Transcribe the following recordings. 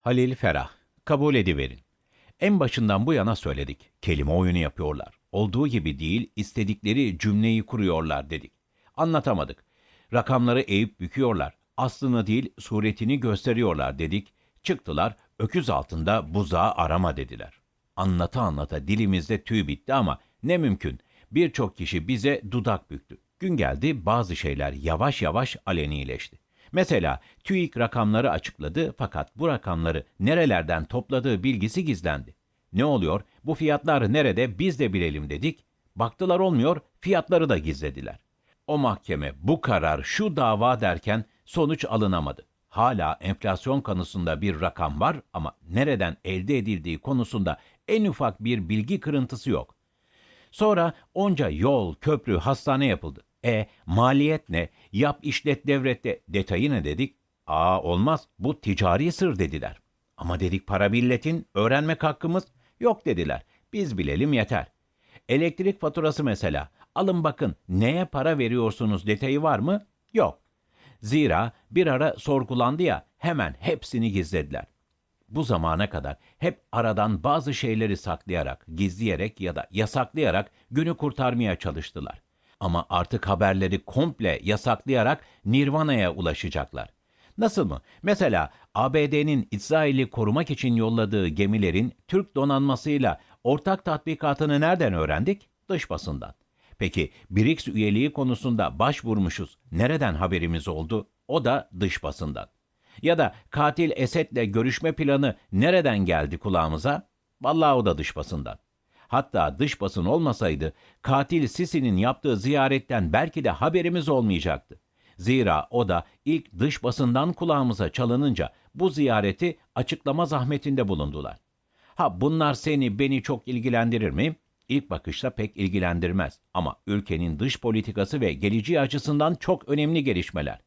Halil Ferah, kabul ediverin. En başından bu yana söyledik. Kelime oyunu yapıyorlar. Olduğu gibi değil, istedikleri cümleyi kuruyorlar dedik. Anlatamadık. Rakamları eğip büküyorlar. Aslını değil, suretini gösteriyorlar dedik. Çıktılar, öküz altında buzağı arama dediler. Anlata anlata dilimizde tüy bitti ama ne mümkün. Birçok kişi bize dudak büktü. Gün geldi bazı şeyler yavaş yavaş alenileşti. Mesela TÜİK rakamları açıkladı fakat bu rakamları nerelerden topladığı bilgisi gizlendi. Ne oluyor? Bu fiyatlar nerede biz de bilelim dedik. Baktılar olmuyor, fiyatları da gizlediler. O mahkeme bu karar şu dava derken sonuç alınamadı. Hala enflasyon konusunda bir rakam var ama nereden elde edildiği konusunda en ufak bir bilgi kırıntısı yok. Sonra onca yol, köprü, hastane yapıldı. E maliyet ne? Yap işlet devrette detayı ne dedik? Aa olmaz bu ticari sır dediler. Ama dedik para milletin öğrenmek hakkımız yok dediler. Biz bilelim yeter. Elektrik faturası mesela. Alın bakın neye para veriyorsunuz detayı var mı? Yok. Zira bir ara sorgulandı ya hemen hepsini gizlediler. Bu zamana kadar hep aradan bazı şeyleri saklayarak, gizleyerek ya da yasaklayarak günü kurtarmaya çalıştılar. Ama artık haberleri komple yasaklayarak Nirvana'ya ulaşacaklar. Nasıl mı? Mesela ABD'nin İsrail'i korumak için yolladığı gemilerin Türk donanmasıyla ortak tatbikatını nereden öğrendik? Dış basından. Peki BRICS üyeliği konusunda başvurmuşuz. Nereden haberimiz oldu? O da dış basından. Ya da katil Esed'le görüşme planı nereden geldi kulağımıza? Vallahi o da dış basından. Hatta dış basın olmasaydı katil Sisi'nin yaptığı ziyaretten belki de haberimiz olmayacaktı. Zira o da ilk dış basından kulağımıza çalınınca bu ziyareti açıklama zahmetinde bulundular. Ha bunlar seni beni çok ilgilendirir mi? İlk bakışta pek ilgilendirmez ama ülkenin dış politikası ve geleceği açısından çok önemli gelişmeler.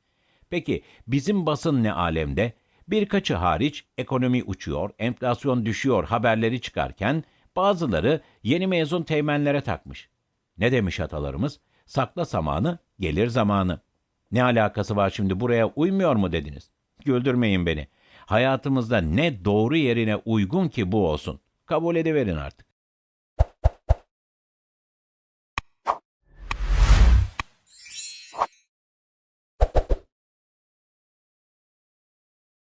Peki bizim basın ne alemde? Birkaçı hariç ekonomi uçuyor, enflasyon düşüyor haberleri çıkarken bazıları yeni mezun teğmenlere takmış. Ne demiş atalarımız? Sakla samanı, gelir zamanı. Ne alakası var şimdi buraya uymuyor mu dediniz? Güldürmeyin beni. Hayatımızda ne doğru yerine uygun ki bu olsun. Kabul ediverin artık.